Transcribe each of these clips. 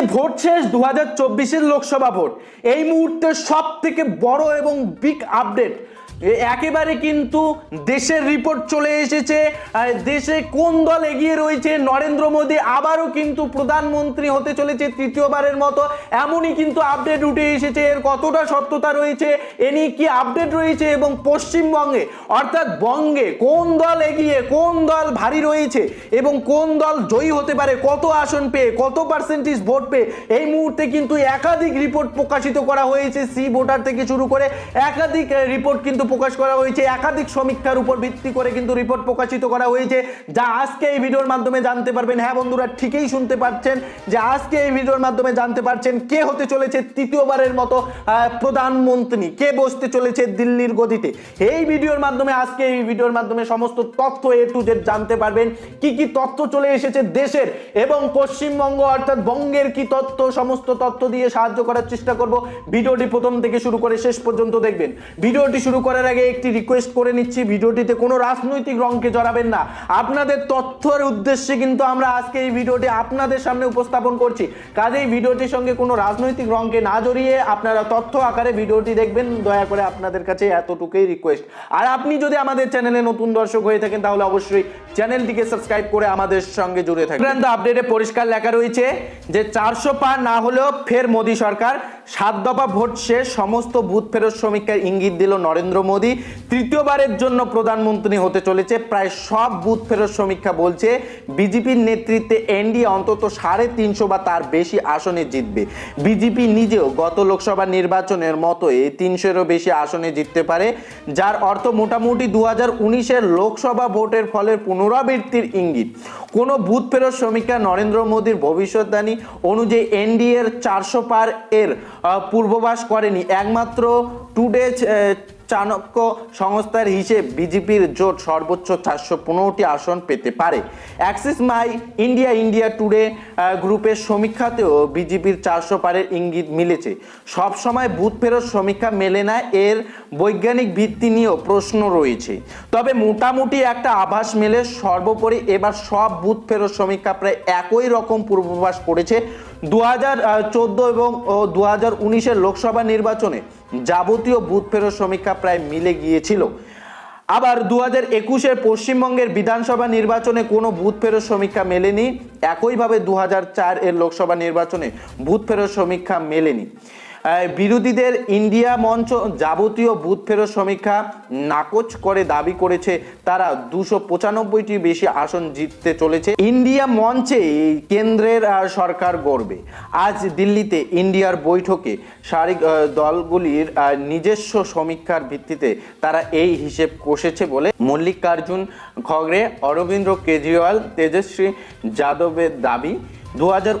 Vote শেষ দু হাজার লোকসভা ভোট। এই মুহূর্তে সব থেকে বড় এবং বিগ আপডেট একেবারে কিন্তু দেশের রিপোর্ট চলে এসেছে। দেশে কোন দল এগিয়ে রয়েছে? নরেন্দ্র মোদী আবারও কিন্তু প্রধানমন্ত্রী হতে চলেছে তৃতীয়বারের মতো। এমনই কিন্তু আপডেট উঠে এসেছে। এর কতটা সত্যতা রয়েছে? এ নিয়ে কি আপডেট রয়েছে? এবং পশ্চিমবঙ্গে, অর্থাৎ বঙ্গে কোন দল এগিয়ে, কোন দল ভারী রয়েছে? এবং কোন দল জয়ী হতে পারে? কত আসন পেয়ে, কত পার্সেন্টেজ ভোট পেয়ে? এই মুহূর্তে কিন্তু একাধিক রিপোর্ট প্রকাশিত করা হয়েছে। সি ভোটার থেকে শুরু করে একাধিক রিপোর্ট কিন্তু প্রকাশ করা হয়েছে। একাধিক সমীক্ষার উপর ভিত্তি করে কিন্তু রিপোর্ট প্রকাশিত করা হয়েছে। যা আজকে এই ভিডিওর মাধ্যমে জানতে পারবেন। হ্যাঁ বন্ধুরা, ঠিকই শুনতে পাচ্ছেন যে আজকে এই ভিডিওর মাধ্যমে জানতে পারছেন কে হতে চলেছে তৃতীয়বারের মতো প্রধানমন্ত্রী। কে বসতে চলেছে দিল্লির গদিতে এই ভিডিওর মাধ্যমে, আজকে এই ভিডিওর মাধ্যমে সমস্ত তথ্য এ টু জেড জানতে পারবেন। কি কি তথ্য চলে এসেছে দেশের এবং পশ্চিমবঙ্গ অর্থাৎ বঙ্গের কি তথ্য, সমস্ত তথ্য দিয়ে সাহায্য করার চেষ্টা করব। ভিডিওটি প্রথম থেকে শুরু করে শেষ পর্যন্ত দেখবেন। ভিডিওটি শুরু করার আগে একটি রিকোয়েস্ট করে নিচ্ছি, ভিডিওটিতে কোনো রাজনৈতিক রঙকে জড়াবেন না। আপনাদের তথ্যের উদ্দেশ্যে কিন্তু আমরা আজকে এই ভিডিওটি আপনাদের সামনে উপস্থাপন করছি। কাজেই ভিডিওটির সঙ্গে কোনো রাজনৈতিক রঙকে না জড়িয়ে আপনারা তথ্য আকারে ভিডিওটি দেখবেন, দয়া করে আপনাদের কাছে এতটুকুই রিকোয়েস্ট আর আপনি যদি আমাদের চ্যানেলে নতুন দর্শক হয়ে থাকেন, তাহলে অবশ্যই চ্যানেলটিকে সাবস্ক্রাইব করে আমাদের সঙ্গে জুড়ে থাকবেন আপডেটে পরিষ্কার লেখা রয়েছে যে, চারশো পার না হলেও ফের মোদী সরকার সাত দফা ভোট শেষ, সমস্ত বুথ ফেরত সমীক্ষার ইঙ্গিত দিল নরেন্দ্র মোদী তৃতীয়বারের জন্য প্রধানমন্ত্রী হতে চলেছে। প্রায় সব বুথ ফেরত সমীক্ষা বলছে বিজেপির নেতৃত্বে এনডিএ অন্তত সাড়ে তিনশো বা তার বেশি আসনে জিতবে। বিজেপি নিজেও গত লোকসভা নির্বাচনের মতো এই তিনশোরও বেশি আসনে জিততে পারে, যার অর্থ মোটামুটি দু হাজার লোকসভা ভোটের ফলের পুনরাবৃত্তির ইঙ্গিত। কোনো বুথ ফেরত সমীক্ষা নরেন্দ্র মোদীর ভবিষ্যৎবাণী অনুযায়ী এনডিএর চারশো পার এর পূর্ববাস করেনি। একমাত্র টুডে চাণক্য সংস্থার হিসেব বিজেপির জোট সর্বোচ্চ চারশো পনেরোটি আসন পেতে পারে। Axis My India India Today গ্রুপের সমীক্ষাতেও বিজেপির চারশো পারের ইঙ্গিত মিলেছে। সব সময় বুথ ফেরত সমীক্ষা মেলে না, এর বৈজ্ঞানিক ভিত্তি নিয়েও প্রশ্ন রয়েছে। তবে মোটামুটি একটা আভাস মেলে, সর্বোপরি এবার সব বুথ ফেরত সমীক্ষা প্রায় একই রকম পূর্বাভাস করেছে। দু হাজার চোদ্দ এবং দু হাজার লোকসভা নির্বাচনে যাবতীয় বুথ ফেরত সমীক্ষা প্রায় মিলে গিয়েছিল। আবার দু হাজার একুশে পশ্চিমবঙ্গের বিধানসভা নির্বাচনে কোনো বুথ ফেরত সমীক্ষা মেলেনি। একইভাবে দু হাজার চার এর লোকসভা নির্বাচনে বুথ ফেরত সমীক্ষা মেলেনি। বিরোধীদের ইন্ডিয়া মঞ্চ যাবতীয় বুথ ফেরত সমীক্ষা নাকচ করে দাবি করেছে। তারা দুশো পঁচানব্বইটি বেশি আসন জিততে চলেছে। ইন্ডিয়া মঞ্চে কেন্দ্রের সরকার গড়বে। আজ দিল্লিতে ইন্ডিয়ার বৈঠকে সারিক দলগুলির নিজস্ব সমীক্ষার ভিত্তিতে তারা এই হিসেব কষেছে বলে মল্লিকার্জুন খগড়ে, অরবিন্দ কেজরিওয়াল তেজস্বী যাদবের দাবি। দু হাজার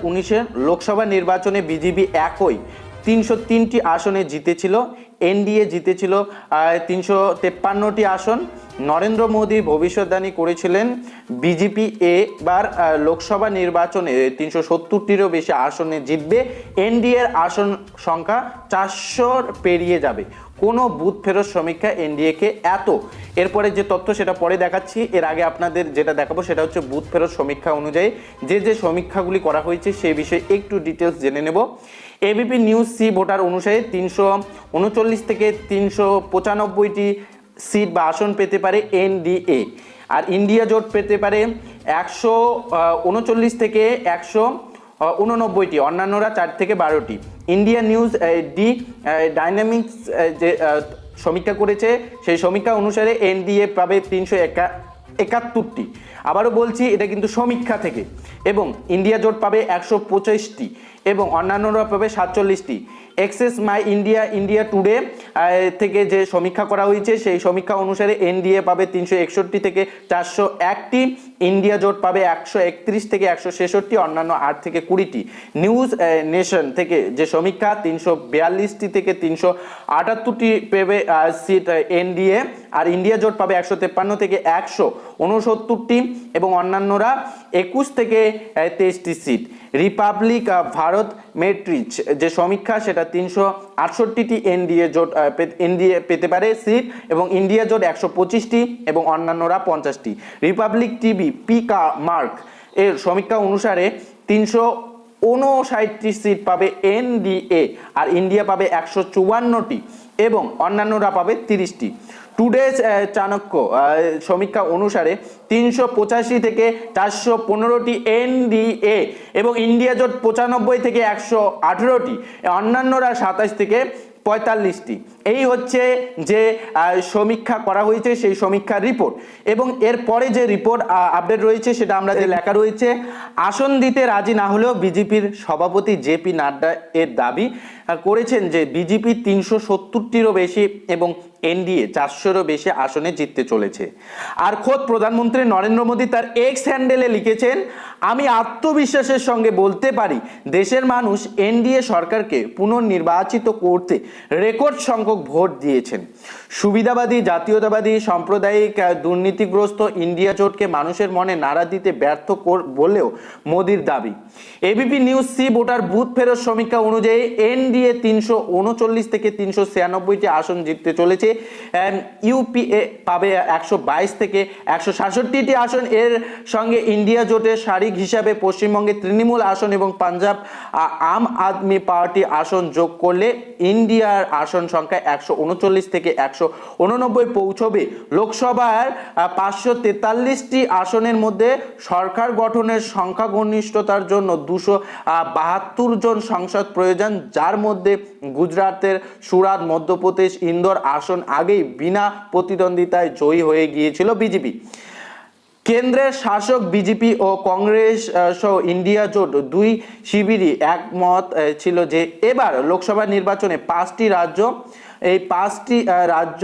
লোকসভা নির্বাচনে বিজেপি একই তিনশো তিনটি আসনে জিতেছিল, এনডিএ জিতেছিল তিনশো তেপ্পান্নটি আসন নরেন্দ্র মোদী ভবিষ্যৎবাণী করেছিলেন। বিজেপি এবার লোকসভা নির্বাচনে তিনশো সত্তরটিরও বেশি আসনে জিতবে। এনডিএর আসন সংখ্যা চারশোর পেরিয়ে যাবে। কোনো বুথ ফেরত সমীক্ষা এনডিএকে এত। এরপরে যে তথ্য সেটা পরে দেখাচ্ছি। এর আগে আপনাদের যেটা দেখাবো সেটা হচ্ছে বুথ ফেরত সমীক্ষা অনুযায়ী যে যে সমীক্ষাগুলি করা হয়েছে সেই বিষয়ে একটু ডিটেলস জেনে নেব। এবিপি নিউজ সি ভোটার অনুসারে তিনশো উনচল্লিশ থেকে তিনশো পঁচানব্বইটি সিট বা আসন পেতে পারে এনডিএ আর ইন্ডিয়া জোট পেতে পারে একশো উনচল্লিশ থেকে একশো উননব্বইটি, অন্যান্যরা চার থেকে বারোটি। ইন্ডিয়া নিউজ ডি ডাইনামিক্স যে সমীক্ষা করেছে, সেই সমীক্ষা অনুসারে এনডিএ পাবে তিনশো একা একাত্তরটি আবারও বলছি, এটা কিন্তু সমীক্ষা থেকে। এবং ইন্ডিয়া জোট পাবে একশো পঁচিশটি। এবং অন্যান্যরা পাবে সাতচল্লিশটি। Axis My India India Today থেকে যে সমীক্ষা করা হয়েছে, সেই সমীক্ষা অনুসারে এনডিএ পাবে তিনশো একষট্টি থেকে চারশো একটি ইন্ডিয়া জোট পাবে একশো একত্রিশ থেকে একশো ছেষট্টি, অন্যান্য আট থেকে কুড়িটি। নিউজ নেশন থেকে যে সমীক্ষা, তিনশো বিয়াল্লিশটি থেকে তিনশো আটাত্তরটি পেবে সিট এনডিএ আর ইন্ডিয়া জোট পাবে একশো তেপ্পান্ন থেকে একশো উনসত্তরটি এবং অন্যান্যরা একুশ থেকে তেইশটি সিট। রিপাবলিক ভারত মেট্রিচ যে সমীক্ষা, সেটা তিনশো আটষট্টিটি এনডিএ জোট এনডিএ পেতে পারে সিট এবং ইন্ডিয়া জোট একশো পঁচিশটি এবং অন্যান্যরা পঞ্চাশটি। রিপাবলিক টিভি, পিকা মার্ক, এর সমীক্ষা অনুসারে তিনশো উনষাটটি সিট পাবে এনডিএ আর ইন্ডিয়া পাবে একশো চুয়ান্নটি এবং অন্যান্যরা পাবে তিরিশটি। টুডেজ চাণক্য সমীক্ষা অনুসারে তিনশো পঁচাশি থেকে চারশো পনেরোটি এনডিএ এবং ইন্ডিয়া জোট পঁচানব্বই থেকে একশো আঠেরোটি, অন্যান্যরা সাতাশ থেকে পঁয়তাল্লিশটি। এই হচ্ছে যে সমীক্ষা করা হয়েছে, সেই সমীক্ষার রিপোর্ট এবং এরপরে যে রিপোর্ট আপডেট রয়েছে, সেটা আমরা যে লেখা রয়েছে, আসন দিতে রাজি না হলেও বিজেপির সভাপতি জেপি নাড্ডা এর দাবি করেছেন যে বিজেপি তিনশো সত্তরটিরও বেশি এবং এনডিএ চারশোরও বেশি আসনে জিততে চলেছে। আর খোদ প্রধানমন্ত্রী নরেন্দ্র মোদী তার এক্স হ্যান্ডেলে লিখেছেন, আমি আত্মবিশ্বাসের সঙ্গে বলতে পারি, দেশের মানুষ এনডিএ সরকারকে পুনর্নির্বাচিত করতে রেকর্ড সংখ্যক ভোট দিয়েছেন। সুবিধাবাদী, জাতীয়তাবাদী, সাম্প্রদায়িক দুর্নীতিগ্রস্ত ইন্ডিয়া জোটকে মানুষের মনে নাড়া দিতে ব্যর্থ বলেও মোদির দাবি। ABP News C Voter booth ফেরত সমীক্ষা অনুযায়ী এনডিএ তিনশো উনচল্লিশ থেকে তিনশো ছিয়ানব্বইটি আসন জিততে চলেছে। ইউপিএ পাবে একশো বাইশ থেকে একশো সাতষট্টিটি আসন। এর সঙ্গে ইন্ডিয়া জোটের শারিক হিসাবে পশ্চিমবঙ্গে তৃণমূল আসন এবং পাঞ্জাব আম আদমি পার্টি আসন যোগ করলে ইন্ডিয়ার আসন সংখ্যা একশো উনচল্লিশ থেকে একশো উননব্বই পৌঁছবে। লোকসভার পাঁচশো তেতাল্লিশটি আসনের মধ্যে সরকার গঠনের সংখ্যাগরিষ্ঠতার জন্য দুশো বাহাত্তর জন সংসদ প্রয়োজন, যার মধ্যে গুজরাটের সুরাট মধ্যপ্রদেশ, ইন্দোর আসন আগেই বিনা প্রতিদ্বন্দ্বিতায় জয়ী হয়ে গিয়েছিল বিজেপি। কেন্দ্রের শাসক, বিজেপি ও কংগ্রেস সহ ইন্ডিয়া জোট দুই শিবিরই একমত ছিল যে এবার লোকসভা নির্বাচনে পাঁচটি রাজ্য, এই পাঁচটি রাজ্য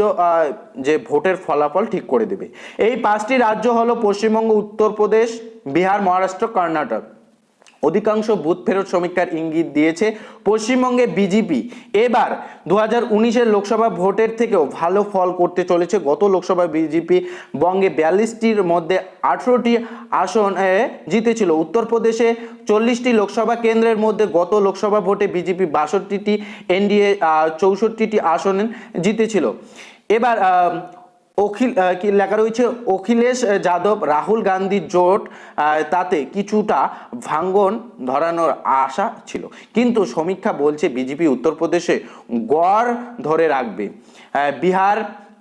যে ভোটের ফলাফল ঠিক করে দেবে। এই পাঁচটি রাজ্য হলো পশ্চিমবঙ্গ, উত্তরপ্রদেশ, বিহার, মহারাষ্ট্র, কর্ণাটক। অধিকাংশ বুথ ফেরত সমীক্ষার ইঙ্গিত দিয়েছে, পশ্চিমবঙ্গে বিজেপি এবার দু হাজার লোকসভা ভোটের থেকেও ভালো ফল করতে চলেছে। গত লোকসভা বিজেপি বঙ্গে বিয়াল্লিশটির মধ্যে আঠেরোটি আসন জিতেছিল। উত্তরপ্রদেশে চল্লিশটি লোকসভা কেন্দ্রের মধ্যে গত লোকসভা ভোটে বিজেপি বাষট্টিটি, এনডিএ চৌষট্টিটি আসন জিতেছিল। এবার অখিল কি লেখা রয়েছে? অখিলেশ যাদব, রাহুল গান্ধী জোট তাতে কিছুটা ভাঙ্গন ধরানোর আশা ছিল। কিন্তু সমীক্ষা বলছে বিজেপি উত্তরপ্রদেশে গড় ধরে রাখবে। বিহার,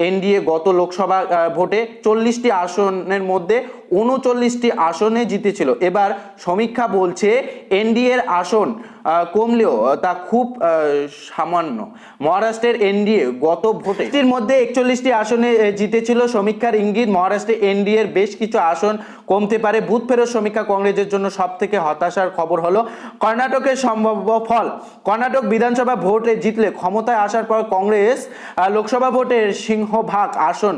এনডিএ গত লোকসভা ভোটে চল্লিশটি আসনের মধ্যে উনচল্লিশটি আসনে জিতেছিল। এবার সমীক্ষা বলছে এনডিএর আসন কমলেও তা খুব সামান্য। মহারাষ্ট্রের এনডিএ গত ভোটে মধ্যে একচল্লিশটি আসনে জিতেছিল। সমীক্ষার ইঙ্গিত মহারাষ্ট্রে এনডিএর বেশ কিছু আসন কমতে পারে। বুথ ফেরত সমীক্ষা কংগ্রেসের জন্য সব থেকে হতাশার খবর হলো কর্ণাটকের সম্ভাব্য ফল। কর্ণাটক বিধানসভা ভোটে জিতলে ক্ষমতায় আসার পর কংগ্রেস লোকসভা ভোটের সিংহভাগ আসন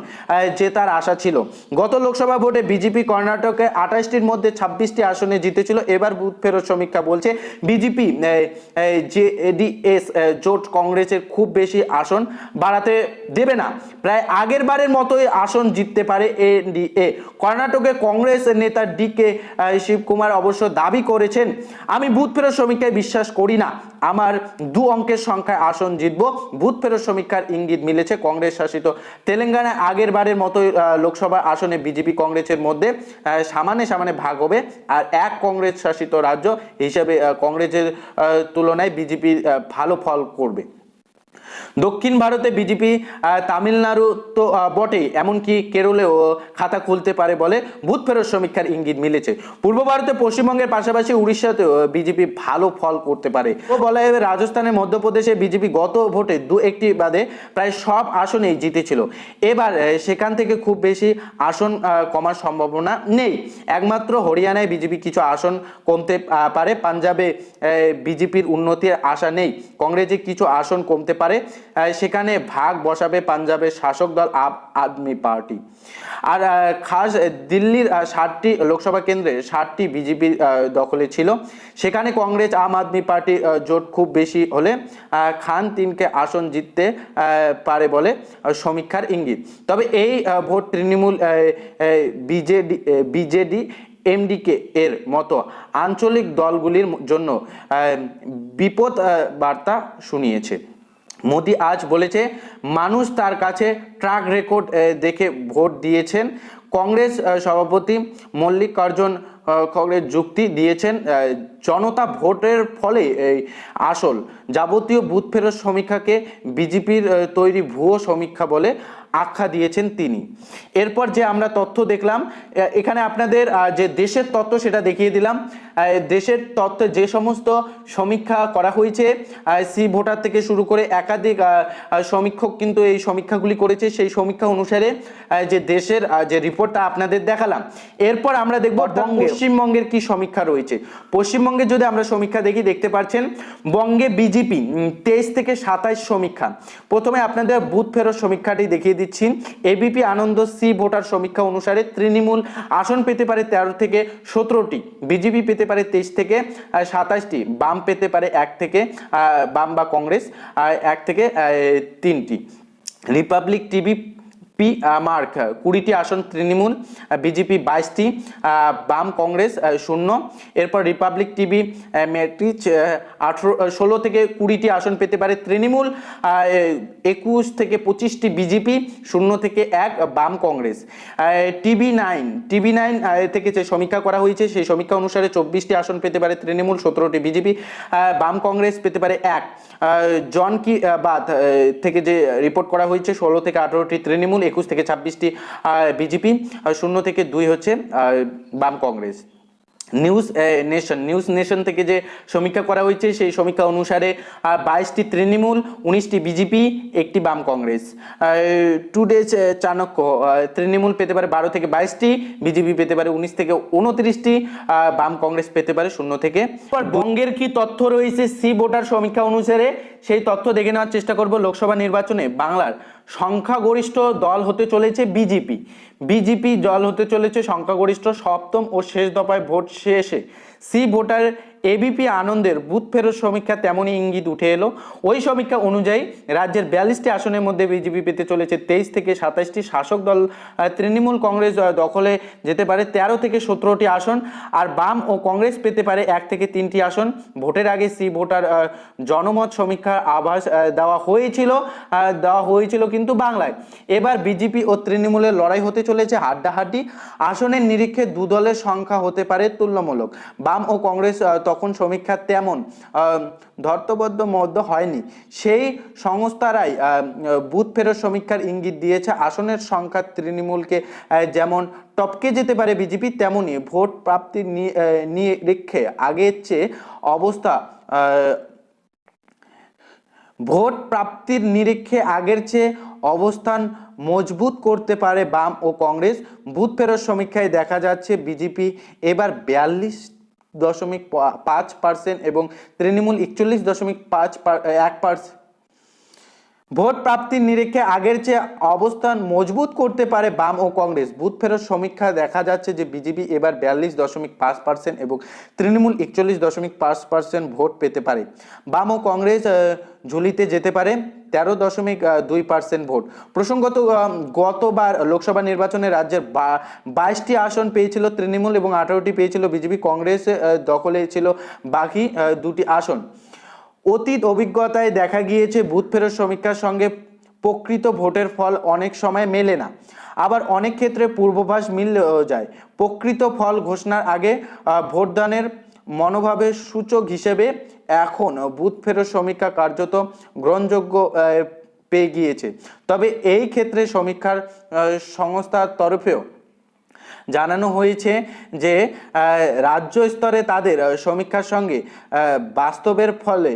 জেতার আশা ছিল। গত লোকসভা ভোটে বিজেপি কর্ণাটকে আঠাশটির মধ্যে ছাব্বিশটি আসনে জিতেছিল। এবার বুথ ফেরত সমীক্ষা বলছে বিজেপি যে এডিএস জোট কংগ্রেসের খুব বেশি আসন বাড়াতে দেবে না। প্রায় আগের বারের মতোই আসন জিততে পারে এনডিএ কর্ণাটকে কংগ্রেস নেতা ডি কে শিবকুমার অবশ্য দাবি করেছেন, আমি বুথ ফেরত সমীক্ষায় বিশ্বাস করি না। আমার দু অঙ্কের সংখ্যায় আসন জিতব। বুথ ফেরত সমীক্ষার ইঙ্গিত মিলেছে কংগ্রেস শাসিত তেলেঙ্গানায় আগের বারের মতো লোকসভা আসনে বিজেপি কংগ্রেসের মধ্যে সামানে সামানে ভাগ হবে আর এক কংগ্রেস শাসিত রাজ্য হিসেবে কংগ্রেসের তুলনায় বিজেপি ভালো ফল করবে। দক্ষিণ ভারতে বিজেপি তামিলনাড়ু তো বটেই এমনকি কেরলেও খাতা খুলতে পারে বলে বুথ ফেরত সমীক্ষার ইঙ্গিত মিলেছে। পূর্ব ভারতে পশ্চিমবঙ্গের পাশাপাশি উড়িষ্যাতেও বিজেপি ভালো ফল করতে পারে। ও বলা হবে রাজস্থানের মধ্যপ্রদেশে বিজেপি গত ভোটে দু একটি বাদে প্রায় সব আসনেই জিতেছিল। এবার সেখান থেকে খুব বেশি আসন কমার সম্ভাবনা নেই। একমাত্র হরিয়ানায় বিজেপি কিছু আসন কমতে পারে। পাঞ্জাবে বিজেপির উন্নতির আশা নেই। কংগ্রেসে কিছু আসন কমতে পারে। সেখানে ভাগ বসাবে পাঞ্জাবের শাসক দল আপ আদমি পার্টি। আর খাস দিল্লির ষাটটি লোকসভা কেন্দ্রে ষাটটি বিজেপি দখলে ছিল। সেখানে কংগ্রেস, আম আদমি পার্টি জোট খুব বেশি হলে খান তিনকে আসন জিততে পারে বলে সমীক্ষার ইঙ্গিত। তবে এই ভোট তৃণমূল বিজেডি বিজেডি, এমডিকে এর মতো আঞ্চলিক দলগুলির জন্য বিপদ বার্তা শুনিয়েছে। মোদি আজ বলেছে, মানুষ তার কাছে ট্র্যাক রেকর্ড দেখে ভোট দিয়েছেন। কংগ্রেস সভাপতি মল্লিকার্জুন কংগ্রেস যুক্তি দিয়েছেন জনতা ভোটের ফলে এই আসল। যাবতীয় বুথ ফেরত সমীক্ষাকে বিজেপির তৈরি ভুয়ো সমীক্ষা বলে আখ্যা দিয়েছেন তিনি। এরপর যে আমরা তথ্য দেখলাম এখানে আপনাদের যে দেশের তথ্য সেটা দেখিয়ে দিলাম। দেশের তথ্যে যে সমস্ত সমীক্ষা করা হয়েছে সি ভোটার থেকে শুরু করে একাধিক সমীক্ষক কিন্তু এই সমীক্ষাগুলি করেছে। সেই সমীক্ষা অনুসারে যে দেশের যে রিপোর্টটা আপনাদের দেখালাম এরপর আমরা দেখব পশ্চিমবঙ্গের কি সমীক্ষা রয়েছে। পশ্চিমবঙ্গের যদি আমরা সমীক্ষা দেখি দেখতে পাচ্ছেন বঙ্গে বিজেপি তেইশ থেকে সাতাইশ সমীক্ষা। প্রথমে আপনাদের বুথ ফেরত সমীক্ষাটি দেখিয়ে দিচ্ছি এবিপি আনন্দ সি ভোটার সমীক্ষা অনুসারে তৃণমূল আসন পেতে পারে তেরো থেকে সতেরোটি, বিজেপি পেতে পারে তেইশ থেকে সাতাশটি বাম পেতে পারে এক থেকে বাম বা কংগ্রেস এক থেকে তিনটি। রিপাবলিক টিভি পি মার্ক, কুড়িটি আসন তৃণমূল বিজেপি বাইশটি বাম কংগ্রেস শূন্য। এরপর রিপাবলিক টিভি ম্যাট্রিচ আঠেরো ষোলো থেকে কুড়িটি আসন পেতে পারে তৃণমূল একুশ থেকে পঁচিশটি বিজেপি, শূন্য থেকে এক বাম Congress. TV nine TV nine থেকে যে সমীক্ষা করা হয়েছে, সেই সমীক্ষা অনুসারে চব্বিশটি আসন পেতে পারে তৃণমূল, সতেরোটি বিজেপি বাম কংগ্রেস পেতে পারে এক। জন কি বাদ থেকে যে রিপোর্ট করা হয়েছে, ষোলো থেকে আঠেরোটি তৃণমূল একুশ থেকে ছাব্বিশটি বিজেপি শূন্য থেকে দুই হচ্ছে বাম Congress. News Nation News Nation থেকে যে সমীক্ষা করা হয়েছে, সেই সমীক্ষা অনুসারে বাইশটি তৃণমূল, উনিশটি বিজেপি, একটি বাম কংগ্রেস। টুডেজ চাণক্য তৃণমূল পেতে পারে বারো থেকে বাইশটি, বিজেপি পেতে পারে উনিশ থেকে উনত্রিশটি বাম কংগ্রেস পেতে পারে শূন্য থেকে। বঙ্গের কি তথ্য রয়েছে, সি ভোটার সমীক্ষা অনুসারে, সেই তথ্য দেখে নেওয়ার চেষ্টা করব লোকসভা নির্বাচনে বাংলার সংখ্যাগরিষ্ঠ দল হতে চলেছে বিজেপি। বিজেপি দল হতে চলেছে সংখ্যাগরিষ্ঠ সপ্তম ও শেষ দফায় ভোট শেষে। সি ভোটার এবিপি আনন্দের বুথ ফেরত সমীক্ষা তেমনই ইঙ্গিত উঠে এলো। ওই সমীক্ষা অনুযায়ী রাজ্যের বিয়াল্লিশটি আসনের মধ্যে বিজেপি পেতে চলেছে তেইশ থেকে সাতাশটি শাসক দল। তৃণমূল কংগ্রেস দখলে যেতে পারে তেরো থেকে সতেরোটি আসন আর বাম ও কংগ্রেস পেতে পারে এক থেকে তিনটি আসন। ভোটের আগে সি ভোটার জনমত সমীক্ষার আভাস দেওয়া হয়েছিল দেওয়া হয়েছিল কিন্তু বাংলায়। এবার বিজেপি ও তৃণমূলের লড়াই হতে চলেছে হাড্ডাহাড্ডি। আসনের নিরীক্ষে দু দলের সংখ্যা হতে পারে তুল্যমূলক। বাম ও কংগ্রেস তখন সমীক্ষা তেমন ধর্তবদ্ধ মধ্য হয়নি, সেই সংস্থারাই বুথ ফেরত সমীক্ষার ইঙ্গিত দিয়েছে, আসনের সংখ্যা তৃণমূলকে যেমন টপকে যেতে পারে বিজেপি তেমনই ভোট প্রাপ্তির নিরীক্ষে আগের চেয়ে অবস্থা ভোট প্রাপ্তির নিরীক্ষে আগের চেয়ে অবস্থান মজবুত করতে পারে বাম ও কংগ্রেস। বুথ ফেরত সমীক্ষায় দেখা যাচ্ছে বিজেপি এবার বিয়াল্লিশ দশমিক পাঁচ পার্সেন্ট এবং তৃণমূল একচল্লিশ দশমিক পাঁচ এক পার্সেন্ট ভোট প্রাপ্তির নিরীক্ষে আগের চেয়ে অবস্থান মজবুত করতে পারে বাম ও কংগ্রেস। বুথ ফেরত সমীক্ষা দেখা যাচ্ছে যে বিজেপি এবার বিয়াল্লিশ দশমিক পাঁচ পার্সেন্ট এবং তৃণমূল একচল্লিশ দশমিক পাঁচ পার্সেন্ট ভোট পেতে পারে। বাম ও কংগ্রেস ঝুলিতে যেতে পারে তেরো দশমিক দুই পার্সেন্ট ভোট। প্রসঙ্গত গতবার লোকসভা নির্বাচনে রাজ্যের বাইশটি আসন পেয়েছিল তৃণমূল এবং আঠারোটি পেয়েছিল বিজেপি। কংগ্রেস দখলে ছিল বাকি দুটি আসন। অতীত অভিজ্ঞতায় দেখা গিয়েছে বুথ ফেরত সমীক্ষার সঙ্গে প্রকৃত ভোটের ফল অনেক সময় মেলে না। আবার অনেক ক্ষেত্রে পূর্বাভাস মিললেও যায়। প্রকৃত ফল ঘোষণার আগে ভোটদানের মনোভাবের সূচক হিসেবে এখন বুথ ফেরত সমীক্ষা কার্যত গ্রহণযোগ্য পেয়ে গিয়েছে। তবে এই ক্ষেত্রে সমীক্ষার সংস্থার তরফেও জানানো হয়েছে যে রাজ্য স্তরে তাদের সমীক্ষার সঙ্গে বাস্তবের ফলে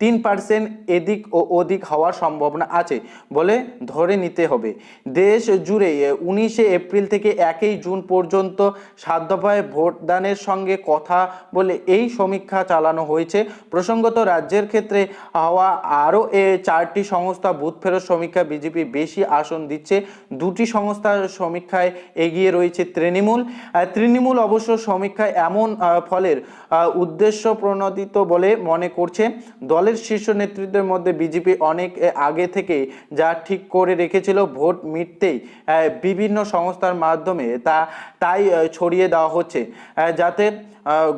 তিন পার্সেন্ট এদিক ও ওদিক হওয়ার সম্ভাবনা আছে বলে ধরে নিতে হবে। দেশ জুড়ে উনিশে এপ্রিল থেকে একই জুন পর্যন্ত সাত ভোটদানের সঙ্গে কথা বলে এই সমীক্ষা চালানো হয়েছে। প্রসঙ্গত রাজ্যের ক্ষেত্রে হওয়া আরও এ চারটি সংস্থা বুথ ফেরত সমীক্ষা বিজেপি বেশি আসন দিচ্ছে। দুটি সংস্থার সমীক্ষায় এগিয়ে রয়েছে তৃণমূল। তৃণমূল অবশ্য সমীক্ষায় এমন ফলের উদ্দেশ্য প্রণোদিত বলে মনে করছে। দলের শীর্ষ নেতৃত্বের মধ্যে বিজেপি অনেক আগে থেকে যা ঠিক করে রেখেছিল, ভোট মিটতেই বিভিন্ন সংস্থার মাধ্যমে তা, তাই ছড়িয়ে দেওয়া হচ্ছে। যাতে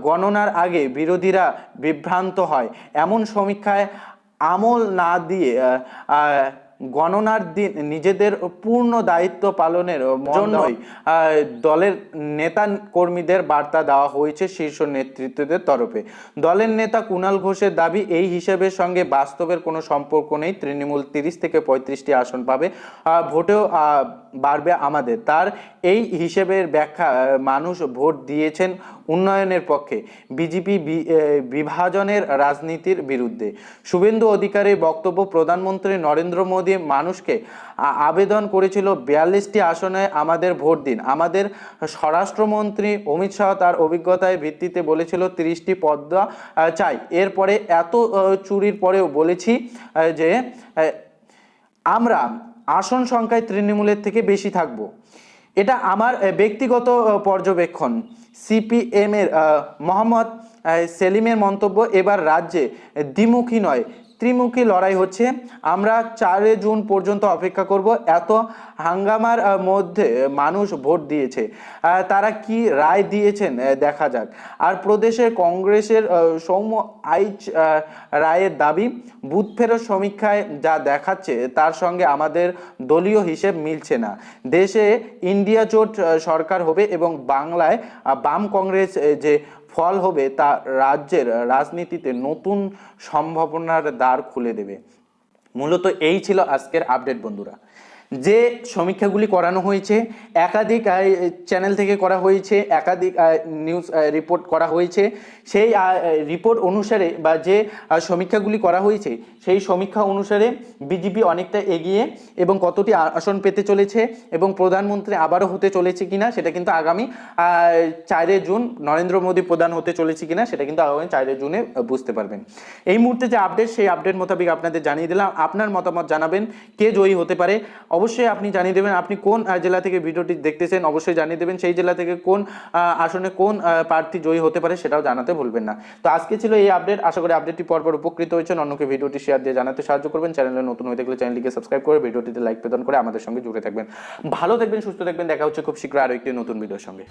গণনার আগে বিরোধীরা বিভ্রান্ত হয়। এমন সমীক্ষায় আমল না দিয়ে গণনার দিন নিজেদের পূর্ণ দায়িত্ব পালনের জন্যই দলের নেতা কর্মীদের বার্তা দেওয়া হয়েছে শীর্ষ নেতৃত্বদের তরফে। দলের নেতা কুণাল ঘোষের দাবি এই হিসেবের সঙ্গে বাস্তবের কোনো সম্পর্ক নেই। তৃণমূল তিরিশ থেকে পঁয়ত্রিশটি আসন পাবে। ভোটেও বাড়বে আমাদের। তার এই হিসেবের ব্যাখ্যা মানুষ ভোট দিয়েছেন উন্নয়নের পক্ষে। বিজেপি বিভাজনের রাজনীতির বিরুদ্ধে। শুভেন্দু অধিকারের বক্তব্য প্রধানমন্ত্রী নরেন্দ্র মোদী মানুষকে আবেদন করেছিল বিয়াল্লিশটি আসনে আমাদের ভোট দিন। আমাদের স্বরাষ্ট্রমন্ত্রী অমিত শাহ তার অভিজ্ঞতায় ভিত্তিতে বলেছিল তিরিশটি পদ্মা চাই। এরপরে এত চুরির পরেও বলেছি যে আমরা আসন সংখ্যায় তৃণমূলের থেকে বেশি থাকব। এটা আমার ব্যক্তিগত পর্যবেক্ষণ। সিপিএমের মোহাম্মদ সেলিমের মন্তব্য, এবার রাজ্যে দ্বিমুখী নয়। ত্রিমুখী লড়াই হচ্ছে। আমরা চারে জুন পর্যন্ত অপেক্ষা করব। এত হাঙ্গামার মধ্যে মানুষ ভোট দিয়েছে। তারা কি রায় দিয়েছেন? দেখা যাক। আর প্রদেশে কংগ্রেসের সৌম্য আইচ রায়ের দাবি, বুথ ফেরত সমীক্ষায় যা দেখাচ্ছে তার সঙ্গে আমাদের দলীয় হিসেব মিলছে না। দেশে ইন্ডিয়া জোট সরকার হবে এবং বাংলায় বাম কংগ্রেস যে ফল হবে তা রাজ্যের রাজনীতিতে নতুন সম্ভাবনার দ্বার খুলে দেবে। মূলত এই ছিল আজকের আপডেট বন্ধুরা। যে সমীক্ষাগুলি করানো হয়েছে, একাধিক চ্যানেল থেকে করা হয়েছে, একাধিক নিউজ রিপোর্ট করা হয়েছে, সেই রিপোর্ট অনুসারে বা যে সমীক্ষাগুলি করা হয়েছে, সেই সমীক্ষা অনুসারে বিজেপি অনেকটা এগিয়ে এবং কতটি আসন পেতে চলেছে এবং প্রধানমন্ত্রী আবারও হতে চলেছে কিনা, সেটা কিন্তু আগামী চারে জুন নরেন্দ্র মোদী প্রধান হতে চলেছে কিনা, সেটা কিন্তু আগামী চারে জুনে বুঝতে পারবেন। এই মুহূর্তে যে আপডেট সেই আপডেট মোতাবেক আপনাদের জানিয়ে দিলাম। আপনার মতামত জানাবেন, কে জয়ী হতে পারে? অবশ্যই আপনি জানিয়ে দেবেন আপনি কোন জেলা থেকে ভিডিওটি দেখতেছেন, অবশ্যই জানিয়ে দেবেন সেই জেলা থেকে কোন আসনে কোন প্রার্থী জয়ী হতে পারে সেটাও জানাতে ভুলবেন না। তো আজকে ছিল এই আপডেট, আশা করি আপডেটটি পরপর উপকৃত হয়েছেন। অন্যকে ভিডিওটি শেয়ার দিয়ে জানাতে সাহায্য করবেন। চ্যানেলে নতুন হয়ে থাকলে চ্যানেলটিকে সাবস্ক্রাইব করে ভিডিওটিতে লাইক প্রদান করে আমাদের সঙ্গে জুড়ে থাকবেন। ভালো থাকবেন, সুস্থ থাকবেন। দেখা হচ্ছে খুব শীঘ্র আরও একটি নতুন ভিডিওর সঙ্গে।